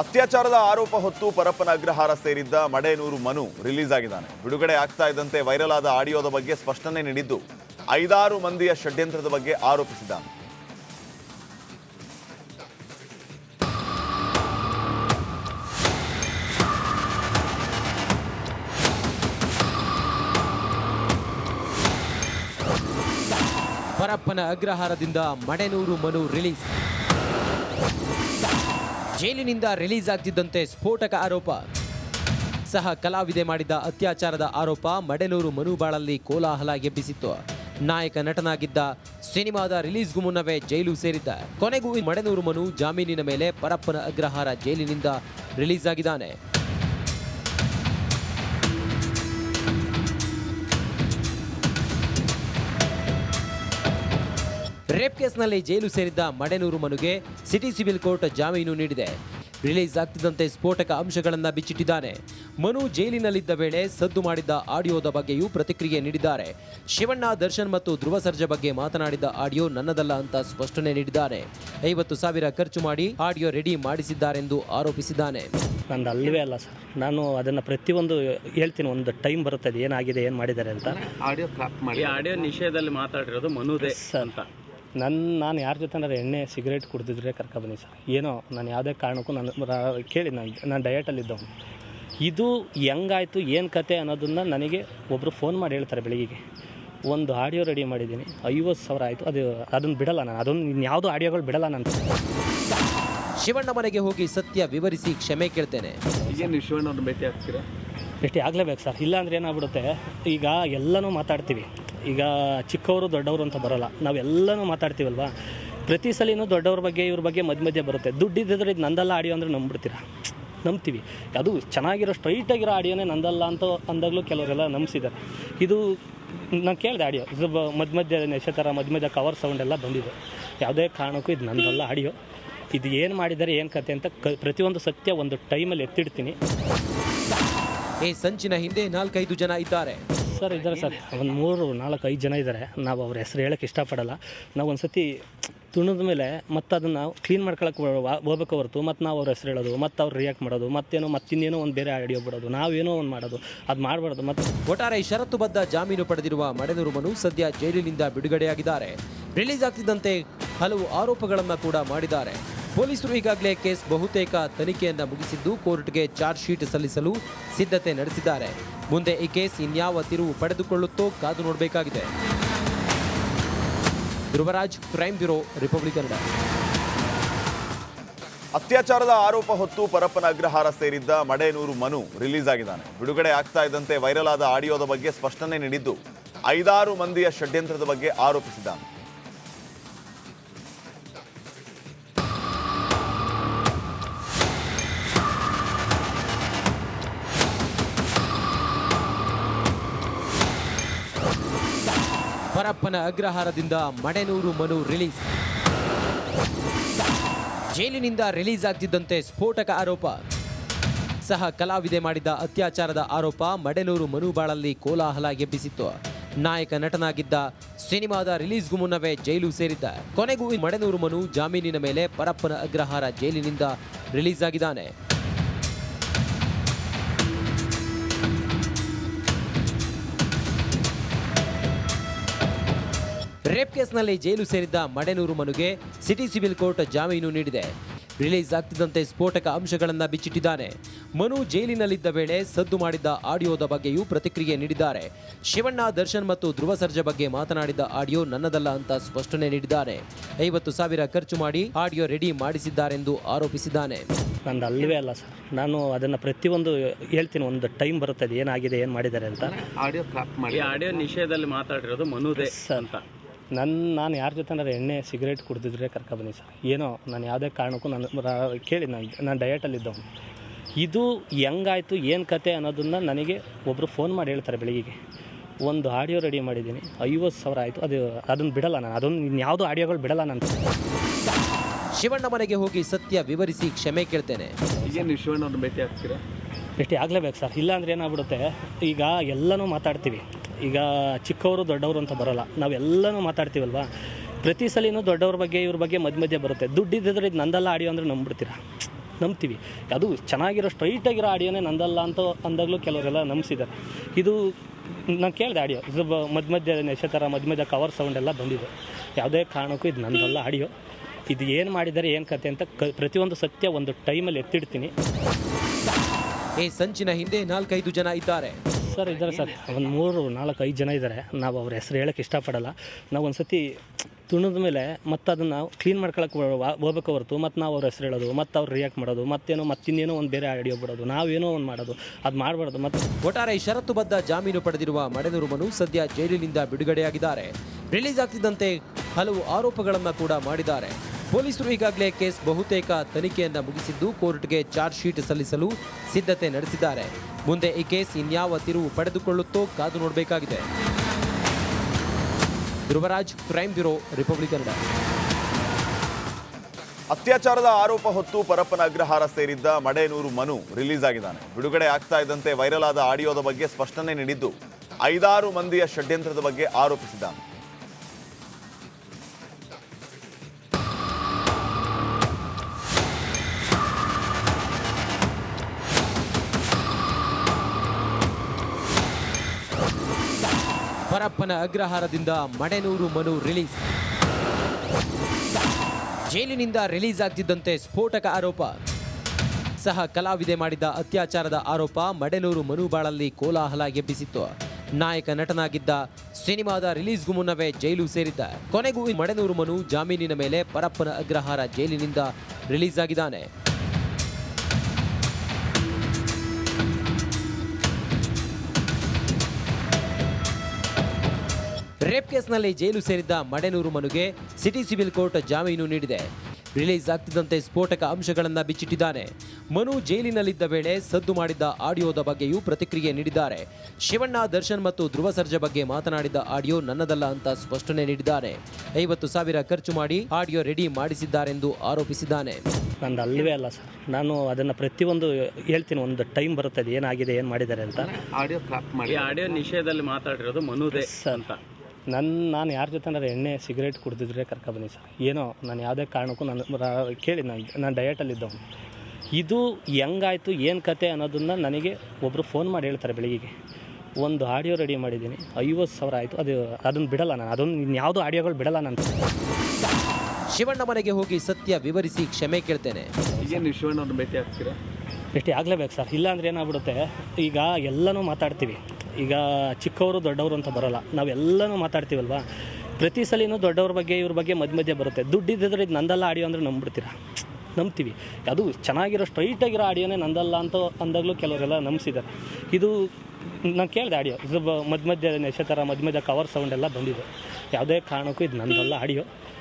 ಅತ್ಯಾಚಾರದ ಆರೋಪ ಹೊತ್ತು ಪರಪ್ಪನ ಅಗ್ರಹಾರ ಸೇರಿದ್ದ ಮಡೇನೂರು ಮನು ರಿಲೀಸ್ ಆಗಿದ್ದಾನೆ. ಬಿಡುಗಡೆ ಆಗ್ತಾ ಇದ್ದಂತೆ ವೈರಲ್ ಆದ ಆಡಿಯೋದ ಬಗ್ಗೆ ಸ್ಪಷ್ಟನೆ ನೀಡಿದ್ದು ಐದಾರು ಮಂದಿಯ ಷಡ್ಯಂತ್ರದ ಬಗ್ಗೆ ಆರೋಪಿಸಿದ್ದಾನೆ. ಪರಪ್ಪನ ಅಗ್ರಹಾರದಿಂದ ಮಡೆನೂರು ಮನು ರಿಲೀಸ್. ಜೈಲಿನಿಂದ ರಿಲೀಸ್ ಆಗ್ತಿದ್ದಂತೆ ಸ್ಫೋಟಕ ಆರೋಪ. ಸಹ ಕಲಾವಿದೆ ಮಾಡಿದ್ದ ಅತ್ಯಾಚಾರದ ಆರೋಪ ಮಡೆನೂರು ಮನುಬಾಳಲ್ಲಿ ಕೋಲಾಹಲ ಎಬ್ಬಿಸಿತ್ತು. ನಾಯಕ ನಟನಾಗಿದ್ದ ಸಿನಿಮಾದ ರಿಲೀಸ್ಗೂ ಮುನ್ನವೇ ಜೈಲು ಸೇರಿದ್ದ. ಕೊನೆಗೂ ಮಡೆನೂರು ಮನು ಜಾಮೀನಿನ ಮೇಲೆ ಪರಪ್ಪನ ಅಗ್ರಹಾರ ಜೈಲಿನಿಂದ ರಿಲೀಸ್ ಆಗಿದ್ದಾನೆ. ರೇಪ್ ಕೇಸ್ನಲ್ಲಿ ಜೈಲು ಸೇರಿದ್ದ ಮಡೆನೂರು ಮನುಗೆ ಸಿಟಿ ಸಿವಿಲ್ ಕೋರ್ಟ್ ಜಾಮೀನು ನೀಡಿದೆ. ರಿಲೀಸ್ ಆಗ್ತಿದ್ದಂತೆ ಸ್ಫೋಟಕ ಅಂಶಗಳನ್ನು ಬಿಚ್ಚಿಟ್ಟಿದ್ದಾನೆ. ಮನು ಜೈಲಿನಲ್ಲಿದ್ದ ವೇಳೆ ಸದ್ದು ಮಾಡಿದ್ದ ಆಡಿಯೋದ ಬಗ್ಗೆಯೂ ಪ್ರತಿಕ್ರಿಯೆ ನೀಡಿದ್ದಾರೆ. ಶಿವಣ್ಣ ದರ್ಶನ್ ಮತ್ತು ಧ್ರುವ ಸರ್ಜಾ ಬಗ್ಗೆ ಮಾತನಾಡಿದ ಆಡಿಯೋ ನನ್ನದಲ್ಲ ಅಂತ ಸ್ಪಷ್ಟನೆ ನೀಡಿದ್ದಾರೆ ಐವತ್ತು ಸಾವಿರ ಖರ್ಚು ಮಾಡಿ ಆಡಿಯೋ ರೆಡಿ ಮಾಡಿಸಿದ್ದಾರೆಂದು ಆರೋಪಿಸಿದ್ದಾನೆ. ನಂದು ಅಲ್ಲವೇ ಅಲ್ಲ ಸರ್. ನಾನು ಅದನ್ನು ಪ್ರತಿಯೊಂದು ಹೇಳ್ತೀನಿ. ಒಂದು ಟೈಮ್ ಬರುತ್ತದೆ ಏನಾಗಿದೆ ಏನು ಮಾಡಿದ್ದಾರೆ ಅಂತ. ಆಡಿಯೋ ಕ್ರಾಪ್ ಮಾಡಿ. ಆಡಿಯೋ ನಿಷೇಧದಲ್ಲಿ ಮಾತಾಡಿರೋದು ಮನುದೇ ಅಂತ. ನನ್ನ ನಾನು ಯಾರ ಜೊತೆ ಎಣ್ಣೆ ಸಿಗರೇಟ್ ಕುಡ್ದಿದ್ರೆ ಕರ್ಕೊಬನ್ನಿ ಸರ್. ಏನೋ ನಾನು ಯಾವುದೇ ಕಾರಣಕ್ಕೂ ನಾನು ಕೇಳಿ ನಾನು ನಾನು ಡಯಟಲ್ಲಿದ್ದವನು ಇದು ಹೆಂಗಾಯಿತು ಏನು ಕತೆ ಅನ್ನೋದನ್ನು ನನಗೆ ಒಬ್ಬರು ಫೋನ್ ಮಾಡಿ ಹೇಳ್ತಾರೆ ಬೆಳಿಗ್ಗೆ ಒಂದು ಆಡಿಯೋ ರೆಡಿ ಮಾಡಿದ್ದೀನಿ. ಐವತ್ತು ಸಾವಿರ ಆಯಿತು. ಅದು ಅದನ್ನು ಬಿಡಲ್ಲ ನಾನು. ಅದೊಂದು ಇನ್ಯಾವುದೋ ಆಡಿಯೋಗಳು ಬಿಡಲ್ಲ ನಾನು. ಶಿವಣ್ಣ ಮನೆಗೆ ಹೋಗಿ ಸತ್ಯ ವಿವರಿಸಿ ಕ್ಷಮೆ ಕೇಳ್ತೇನೆ. ಈಗ ನೀವು ಶಿವಣ್ಣವ್ರನ್ನ ಭೇಟಿ ಆಗ್ತೀರಾ? ಭೇಟಿ ಆಗಲೇಬೇಕು ಸರ್. ಇಲ್ಲಾಂದ್ರೆ ಏನಾಗ್ಬಿಡುತ್ತೆ? ಈಗ ಎಲ್ಲನೂ ಮಾತಾಡ್ತೀವಿ. ಈಗ ಚಿಕ್ಕವರು ದೊಡ್ಡವರು ಅಂತ ಬರೋಲ್ಲ. ನಾವೆಲ್ಲನೂ ಮಾತಾಡ್ತೀವಲ್ವಾ? ಪ್ರತಿ ಸಲಿನೂ ದೊಡ್ಡವ್ರ ಬಗ್ಗೆ, ಇವ್ರ ಬಗ್ಗೆ ಮಧ್ಯ ಮಧ್ಯೆ ಬರುತ್ತೆ. ದುಡ್ಡಿದ್ದರೆ ಇದು ನಂದಲ್ಲ ಆಡಿಯೋ ಅಂದರೆ ನಂಬ್ಬಿಡ್ತೀರಾ? ನಂಬ್ತೀವಿ. ಅದು ಚೆನ್ನಾಗಿರೋ ಸ್ಟ್ರೈಟಾಗಿರೋ ಆಡಿಯೋನೇ ನಂದಲ್ಲ ಅಂತ ಅಂದಾಗಲೂ ಕೆಲವರೆಲ್ಲ ನಂಬಿಸಿದ್ದಾರೆ. ಇದು ನಾನು ಕೇಳಿದೆ ಆಡಿಯೋ. ಇದು ಮಧ್ಯ ಮಧ್ಯ ಥರ ಮಧ್ಯ ಮಧ್ಯ ಕವರ್ ಸೌಂಡ್ ಎಲ್ಲ ಬಂದಿದೆ. ಯಾವುದೇ ಕಾರಣಕ್ಕೂ ಇದು ನಂದಲ್ಲ ಆಡಿಯೋ. ಇದು ಏನು ಮಾಡಿದ್ದಾರೆ, ಏನು ಕತೆ ಅಂತ ಕ ಪ್ರತಿಯೊಂದು ಸತ್ಯ ಒಂದು ಟೈಮಲ್ಲಿ ಎತ್ತಿಡ್ತೀನಿ. ಈ ಸಂಚಿನ ಹಿಂದೆ ನಾಲ್ಕೈದು ಜನ ಇದ್ದಾರೆ. ಸರ್ ಇದ್ದಾರೆ ಸರ್. ಒಂದು ಮೂರು, ನಾಲ್ಕು, ಐದು ಜನ ಇದ್ದಾರೆ. ನಾವು ಅವ್ರ ಹೆಸರು ಹೇಳಕ್ಕೆ ಇಷ್ಟಪಡಲ್ಲ. ನಾವು ಒಂದು ಸತಿ ತುಣಿದ ಮೇಲೆ ಮತ್ತೆ ಅದನ್ನು ಕ್ಲೀನ್ ಮಾಡ್ಕೊಳಕ್ಕೆ ಹೋಗ್ಬೇಕು ಹೊರತು. ಮತ್ತು ನಾವು ಅವ್ರ ಹೆಸರು ಹೇಳೋದು, ಮತ್ತು ಅವ್ರು ರಿಯಾಕ್ಟ್ ಮಾಡೋದು, ಮತ್ತೇನೋ ಮತ್ತಿನ್ನೇನೋ ಒಂದು ಬೇರೆ ಆಡಿಯೋ ಬಿಡೋದು. ನಾವೇನೋ ಒಂದು ಮಾಡೋದು. ಅದು ಮಾಡಬಾರ್ದು. ಮತ್ತು ಒಟ್ಟಾರೆ ಷರತ್ತುಬದ್ಧ ಜಾಮೀನು ಪಡೆದಿರುವ ಮಡೆದುರುಮನು ಸದ್ಯ ಜೈಲಿನಿಂದ ಬಿಡುಗಡೆಯಾಗಿದ್ದಾರೆ. ರಿಲೀಸ್ ಆಗ್ತಿದ್ದಂತೆ ಹಲವು ಆರೋಪಗಳನ್ನು ಕೂಡ ಮಾಡಿದ್ದಾರೆ. ಪೊಲೀಸರು ಈಗಾಗಲೇ ಕೇಸ್ ಬಹುತೇಕ ತನಿಖೆಯನ್ನ ಮುಗಿಸಿದ್ದು ಕೋರ್ಟ್ಗೆ ಚಾರ್ಜ್ ಶೀಟ್ ಸಲ್ಲಿಸಲು ಸಿದ್ಧತೆ ನಡೆಸಿದ್ದಾರೆ. ಮುಂದೆ ಈ ಕೇಸ್ ಇನ್ಯಾವ ತಿರುವು ಪಡೆದುಕೊಳ್ಳುತ್ತೋ ಕಾದು ನೋಡಬೇಕಾಗಿದೆ. Dhruvaraj, crime bureau, Republic Kannada. ಅತ್ಯಾಚಾರದ ಆರೋಪ ಹೊತ್ತು ಪರಪ್ಪನ ಅಗ್ರಹಾರ ಸೇರಿದ್ದ ಮಡೇನೂರು ಮನು ರಿಲೀಸ್ ಆಗಿದ್ದಾನೆ. ಬಿಡುಗಡೆ ಆಗ್ತಾ ಇದ್ದಂತೆ ವೈರಲ್ ಆದ ಆಡಿಯೋದ ಬಗ್ಗೆ ಸ್ಪಷ್ಟನೆ ನೀಡಿದ್ದು ಐದಾರು ಮಂದಿಯ ಷಡ್ಯಂತ್ರದ ಬಗ್ಗೆ ಆರೋಪಿಸಿದ್ದಾನೆ. ಪರಪ್ಪನ ಅಗ್ರಹಾರದಿಂದ ಮಡೆನೂರು ಮನು ರಿಲೀಸ್. ಜೈಲಿನಿಂದ ರಿಲೀಸ್ ಆಗ್ತಿದ್ದಂತೆ ಸ್ಫೋಟಕ ಆರೋಪ. ಸಹ ಕಲಾವಿದೆ ಮಾಡಿದ್ದ ಅತ್ಯಾಚಾರದ ಆರೋಪ ಮಡೆನೂರು ಮನುಬಾಳಲ್ಲಿ ಕೋಲಾಹಲ ಎಬ್ಬಿಸಿತ್ತು. ನಾಯಕ ನಟನಾಗಿದ್ದ ಸಿನಿಮಾದ ರಿಲೀಸ್ಗೂ ಮುನ್ನವೇ ಜೈಲು ಸೇರಿದ್ದ. ಕೊನೆಗೂ ಮಡೆನೂರು ಮನು ಜಾಮೀನಿನ ಮೇಲೆ ಪರಪ್ಪನ ಅಗ್ರಹಾರ ಜೈಲಿನಿಂದ ರಿಲೀಸ್ ಆಗಿದ್ದಾನೆ. ರೇಪ್ ಕೇಸ್ನಲ್ಲಿ ಜೈಲು ಸೇರಿದ್ದ ಮಡೆನೂರು ಮನುಗೆ ಸಿಟಿ ಸಿವಿಲ್ ಕೋರ್ಟ್ ಜಾಮೀನು ನೀಡಿದೆ. ರಿಲೀಸ್ ಆಗ್ತಿದ್ದಂತೆ ಸ್ಫೋಟಕ ಅಂಶಗಳನ್ನು ಬಿಚ್ಚಿಟ್ಟಿದ್ದಾನೆ. ಮನು ಜೈಲಿನಲ್ಲಿದ್ದ ವೇಳೆ ಸದ್ದು ಮಾಡಿದ್ದ ಆಡಿಯೋದ ಬಗ್ಗೆಯೂ ಪ್ರತಿಕ್ರಿಯೆ ನೀಡಿದ್ದಾರೆ. ಶಿವಣ್ಣ ದರ್ಶನ್ ಮತ್ತು ಧ್ರುವ ಸರ್ಜಾ ಬಗ್ಗೆ ಮಾತನಾಡಿದ ಆಡಿಯೋ ನನ್ನದಲ್ಲ ಅಂತ ಸ್ಪಷ್ಟನೆ ನೀಡಿದ್ದಾರೆ ಐವತ್ತು ಸಾವಿರ ಖರ್ಚು ಮಾಡಿ ಆಡಿಯೋ ರೆಡಿ ಮಾಡಿಸಿದ್ದಾರೆಂದು ಆರೋಪಿಸಿದ್ದಾನೆ. ನಂದು ಅಲ್ಲವೇ ಅಲ್ಲ ಸರ್. ನಾನು ಅದನ್ನು ಪ್ರತಿಯೊಂದು ಹೇಳ್ತೀನಿ. ಒಂದು ಟೈಮ್ ಬರುತ್ತೆ ಅದು ಏನಾಗಿದೆ ಏನು ಮಾಡಿದ್ದಾರೆ ಅಂತ. ಆಡಿಯೋ ಕ್ರಾಪ್ ಮಾಡಿ. ಆಡಿಯೋ ನಿಷೇಧದಲ್ಲಿ ಮಾತಾಡಿರೋದು ಮನುದೇ ಅಂತ. ನನ್ನ ನಾನು ಯಾರ ಜೊತೆ ನಾನು ಎಣ್ಣೆ ಸಿಗರೇಟ್ ಕುಡ್ದಿದ್ರೆ ಕರ್ಕೊಬನ್ನಿ ಸರ್. ಏನೋ ನಾನು ಯಾವುದೇ ಕಾರಣಕ್ಕೂ ನಾನು ಕೇಳಿ ನಾನು ನಾನು ಡಯಟಲ್ಲಿದ್ದವನು ಇದು ಹೆಂಗಾಯಿತು ಏನು ಕತೆ ಅನ್ನೋದನ್ನು ನನಗೆ ಒಬ್ಬರು ಫೋನ್ ಮಾಡಿ ಹೇಳ್ತಾರೆ ಬೆಳಿಗ್ಗೆ ಒಂದು ಆಡಿಯೋ ರೆಡಿ ಮಾಡಿದ್ದೀನಿ. ಐವತ್ತು ಸಾವಿರ ಆಯಿತು. ಅದು ಅದನ್ನು ಬಿಡಲ್ಲ ನಾನು. ಅದೊಂದು ಇನ್ಯಾವುದೋ ಆಡಿಯೋಗಳು ಬಿಡಲ್ಲ ನಾನು. ಶಿವಣ್ಣ ಮನೆಗೆ ಹೋಗಿ ಸತ್ಯ ವಿವರಿಸಿ ಕ್ಷಮೆ ಕೇಳ್ತೇನೆ. ಈಗ ನೀವು ಶಿವಣ್ಣವ್ರನ್ನ ಭೇಟಿ ಆಗ್ತೀರಾ? ಭೇಟಿ ಆಗಲೇಬೇಕು ಸರ್. ಇಲ್ಲಾಂದ್ರೆ ಏನಾಗ್ಬಿಡುತ್ತೆ? ಈಗ ಎಲ್ಲನೂ ಮಾತಾಡ್ತೀವಿ. ಈಗ ಚಿಕ್ಕವರು ದೊಡ್ಡವರು ಅಂತ ಬರೋಲ್ಲ. ನಾವೆಲ್ಲನೂ ಮಾತಾಡ್ತೀವಲ್ವಾ? ಪ್ರತಿ ಸಲಿನೂ ದೊಡ್ಡವ್ರ ಬಗ್ಗೆ, ಇವ್ರ ಬಗ್ಗೆ ಮಧ್ಯ ಮಧ್ಯೆ ಬರುತ್ತೆ. ದುಡ್ಡಿದ್ದರೆ ಇದು ನಂದಲ್ಲ ಆಡಿಯೋ ಅಂದರೆ ನಂಬ್ಬಿಡ್ತೀರಾ? ನಂಬ್ತೀವಿ. ಅದು ಚೆನ್ನಾಗಿರೋ ಸ್ಟ್ರೈಟಾಗಿರೋ ಆಡಿಯೋನೇ ನಂದಲ್ಲ ಅಂತ ಅಂದಾಗಲೂ ಕೆಲವರೆಲ್ಲ ನಂಬಿಸಿದ್ದಾರೆ. ಇದು ನಾನು ಕೇಳಿದೆ ಆಡಿಯೋ. ಇದು ಮಧ್ಯ ಮಧ್ಯ ಥರ ಮಧ್ಯ ಮಧ್ಯ ಕವರ್ ಸೌಂಡ್ ಎಲ್ಲ ಬಂದಿದೆ. ಯಾವುದೇ ಕಾರಣಕ್ಕೂ ಇದು ನಂದಲ್ಲ ಆಡಿಯೋ. ಇದು ಏನು ಮಾಡಿದ್ದಾರೆ, ಏನು ಕತೆ ಅಂತ ಕ ಪ್ರತಿಯೊಂದು ಸತ್ಯ ಒಂದು ಟೈಮಲ್ಲಿ ಎತ್ತಿಡ್ತೀನಿ. ಈ ಸಂಚಿನ ಹಿಂದೆ ನಾಲ್ಕೈದು ಜನ ಇದ್ದಾರೆ. ಸರ್ ಇದ್ದಾರೆ ಸರ್. ಒಂದು ಮೂರು, ನಾಲ್ಕು, ಐದು ಜನ ಇದ್ದಾರೆ. ನಾವು ಅವ್ರ ಹೆಸರು ಹೇಳಕ್ಕೆ ಇಷ್ಟಪಡಲ್ಲ. ನಾವು ಒಂದು ಸತಿ ತುಣಿದ ಮೇಲೆ ಮತ್ತೆ ಅದನ್ನು ಕ್ಲೀನ್ ಮಾಡ್ಕೊಳಕ್ಕೆ ಹೋಗ್ಬೇಕು ಹೊರತು, ಮತ್ತು ನಾವು ಅವ್ರ ಹೆಸರು ಹೇಳೋದು, ಮತ್ತು ಅವ್ರು ರಿಯಾಕ್ಟ್ ಮಾಡೋದು ಮತ್ತೇನೋ ಮತ್ತಿನ್ನೇನೋ ಒಂದು ಬೇರೆ ಆಡಿಯೋ ಬಿಡೋದು ನಾವೇನೋ ಒಂದು ಮಾಡೋದು, ಅದು ಮಾಡಬಾರ್ದು, ಮತ್ತು ಒಟ್ಟಾರೆ ಷರತ್ತುಬದ್ಧ ಜಾಮೀನು ಪಡೆದಿರುವ ಮಡೆನೂರುಮನು ಸದ್ಯ ಜೈಲಿನಿಂದ ಬಿಡುಗಡೆಯಾಗಿದ್ದಾರೆ. ರಿಲೀಸ್ ಆಗ್ತಿದ್ದಂತೆ ಹಲವು ಆರೋಪಗಳನ್ನು ಕೂಡ ಮಾಡಿದ್ದಾರೆ. ಪೊಲೀಸರು ಈಗಾಗಲೇ ಕೇಸ್ ಬಹುತೇಕ ತನಿಖೆಯನ್ನ ಮುಗಿಸಿದ್ದು ಕೋರ್ಟ್ಗೆ ಚಾರ್ಜ್ ಶೀಟ್ ಸಲ್ಲಿಸಲು ಸಿದ್ಧತೆ ನಡೆಸಿದ್ದಾರೆ. ಮುಂದೆ ಈ ಕೇಸ್ ಇನ್ಯಾವ ತಿರುವು ಪಡೆದುಕೊಳ್ಳುತ್ತೋ ಕಾದು ನೋಡಬೇಕಾಗಿದೆ. Dhruvaraj, crime bureau, Republic Kannada. ಅತ್ಯಾಚಾರದ ಆರೋಪ ಹೊತ್ತು ಪರಪ್ಪನ ಅಗ್ರಹಾರ ಸೇರಿದ್ದ ಮಡೇನೂರು ಮನು ರಿಲೀಸ್ ಆಗಿದ್ದಾನೆ. ಬಿಡುಗಡೆ ಆಗ್ತಾ ಇದ್ದಂತೆ ವೈರಲ್ ಆದ ಆಡಿಯೋದ ಬಗ್ಗೆ ಸ್ಪಷ್ಟನೆ ನೀಡಿದ್ದು ಐದಾರು ಮಂದಿಯ ಷಡ್ಯಂತ್ರದ ಬಗ್ಗೆ ಆರೋಪಿಸಿದ್ದಾನೆ. ಪರಪ್ಪನ ಅಗ್ರಹಾರದಿಂದ ಮಡೆನೂರು ಮನು ರಿಲೀಸ್. ಜೈಲಿನಿಂದ ರಿಲೀಸ್ ಆಗ್ತಿದ್ದಂತೆ ಸ್ಫೋಟಕ ಆರೋಪ. ಸಹ ಕಲಾವಿದೆ ಮಾಡಿದ ಅತ್ಯಾಚಾರದ ಆರೋಪ ಮಡೆನೂರು ಮನುಬಾಳಲ್ಲಿ ಕೋಲಾಹಲ ಎಬ್ಬಿಸಿತ್ತು. ನಾಯಕ ನಟನಾಗಿದ್ದ ಸಿನಿಮಾದ ರಿಲೀಸ್ಗೂ ಮುನ್ನವೇ ಜೈಲು ಸೇರಿದ್ದ. ಕೊನೆಗೂ ಮಡೆನೂರು ಮನು ಜಾಮೀನಿನ ಮೇಲೆ ಪರಪ್ಪನ ಅಗ್ರಹಾರ ಜೈಲಿನಿಂದ ರಿಲೀಸ್ ಆಗಿದ್ದಾನೆ. ರೇಪ್ ಕೇಸ್ನಲ್ಲಿ ಜೈಲು ಸೇರಿದ್ದ ಮಡೆನೂರು ಮನುಗೆ ಸಿಟಿ ಸಿವಿಲ್ ಕೋರ್ಟ್ ಜಾಮೀನು ನೀಡಿದೆ. ರಿಲೀಸ್ ಆಗ್ತಿದ್ದಂತೆ ಸ್ಫೋಟಕ ಅಂಶಗಳನ್ನು ಬಿಚ್ಚಿಟ್ಟಿದ್ದಾನೆ. ಮನು ಜೈಲಿನಲ್ಲಿದ್ದ ವೇಳೆ ಸದ್ದು ಮಾಡಿದ್ದ ಆಡಿಯೋದ ಬಗ್ಗೆಯೂ ಪ್ರತಿಕ್ರಿಯೆ ನೀಡಿದ್ದಾರೆ. ಶಿವಣ್ಣ ದರ್ಶನ್ ಮತ್ತು ಧ್ರುವ ಸರ್ಜಾ ಬಗ್ಗೆ ಮಾತನಾಡಿದ್ದ ಆಡಿಯೋ ನನ್ನದಲ್ಲ ಅಂತ ಸ್ಪಷ್ಟನೆ ನೀಡಿದ್ದಾರೆ. ಐವತ್ತು ಸಾವಿರ ಖರ್ಚು ಮಾಡಿ ಆಡಿಯೋ ರೆಡಿ ಮಾಡಿಸಿದ್ದಾರೆಂದು ಆರೋಪಿಸಿದ್ದಾನೆ. ನಂದು ಅಲ್ಲವೇ ಅಲ್ಲ ಸರ್. ನಾನು ಅದನ್ನು ಪ್ರತಿಯೊಂದು ಹೇಳ್ತೀನಿ. ಒಂದು ಟೈಮ್ ಬರುತ್ತೆ ಅದು ಏನಾಗಿದೆ ಏನು ಮಾಡಿದ್ದಾರೆ ಅಂತ. ಈ ಆಡಿಯೋ ನಿಷೇಧದಲ್ಲಿ ಮಾತಾಡಿರೋದು ಮನುದೇ ಅಂತ. ನನ್ನ ನಾನು ಯಾರ ಜೊತೆ ಎಣ್ಣೆ ಸಿಗರೇಟ್ ಕುಡ್ದಿದ್ರೆ ಕರ್ಕೊಬನ್ನಿ ಸರ್. ಏನೋ ನಾನು ಯಾವುದೇ ಕಾರಣಕ್ಕೂ ನಾನು ಕೇಳಿ ನಾನು ನಾನು ಡಯಟಲ್ಲಿದ್ದವನು ಇದು ಹೆಂಗಾಯಿತು ಏನು ಕತೆ ಅನ್ನೋದನ್ನು ನನಗೆ ಒಬ್ಬರು ಫೋನ್ ಮಾಡಿ ಹೇಳ್ತಾರೆ ಬೆಳಿಗ್ಗೆ ಒಂದು ಆಡಿಯೋ ರೆಡಿ ಮಾಡಿದ್ದೀನಿ. ಐವತ್ತು ಸಾವಿರ ಆಯಿತು. ಅದು ಅದನ್ನು ಬಿಡಲ್ಲ ನಾನು. ಅದೊಂದು ಇನ್ಯಾವುದೋ ಆಡಿಯೋಗಳು ಬಿಡಲ್ಲ ನಾನು. ಶಿವಣ್ಣ ಮನೆಗೆ ಹೋಗಿ ಸತ್ಯ ವಿವರಿಸಿ ಕ್ಷಮೆ ಕೇಳ್ತೇನೆ. ಏನು ಶಿವಣ್ಣ ಭೇಟಿ ಆಗ್ತೀರಾ? ಭೇಟಿ ಆಗಲೇಬೇಕು ಸರ್. ಇಲ್ಲಾಂದ್ರೆ ಏನಾಗ್ಬಿಡುತ್ತೆ? ಈಗ ಎಲ್ಲನೂ ಮಾತಾಡ್ತೀವಿ. ಈಗ ಚಿಕ್ಕವರು ದೊಡ್ಡವರು ಅಂತ ಬರೋಲ್ಲ. ನಾವೆಲ್ಲನೂ ಮಾತಾಡ್ತೀವಲ್ವಾ? ಪ್ರತಿ ಸಲಿನೂ ದೊಡ್ಡವ್ರ ಬಗ್ಗೆ, ಇವ್ರ ಬಗ್ಗೆ ಮಧ್ಯ ಮಧ್ಯೆ ಬರುತ್ತೆ. ದುಡ್ಡಿದ್ದರೆ ಇದು ನಂದಲ್ಲ ಆಡಿಯೋ ಅಂದರೆ ನಂಬ್ಬಿಡ್ತೀರಾ? ನಂಬ್ತೀವಿ. ಅದು ಚೆನ್ನಾಗಿರೋ ಸ್ಟ್ರೈಟಾಗಿರೋ ಆಡಿಯೋನೇ ನಂದಲ್ಲ ಅಂತ ಅಂದಾಗಲೂ ಕೆಲವರೆಲ್ಲ ನಂಬಿಸಿದ್ದಾರೆ. ಇದು ನಾನು ಕೇಳಿದೆ ಆಡಿಯೋ. ಇದು ಮಧ್ಯ ಮಧ್ಯ ನೆಶೆ ಥರ ಮಧ್ಯ ಮಧ್ಯ ಕವರ್ ಸೌಂಡ್ ಎಲ್ಲ ಬಂದಿದೆ. ಯಾವುದೇ ಕಾರಣಕ್ಕೂ ಇದು ನಂದಲ್ಲ ಆಡಿಯೋ.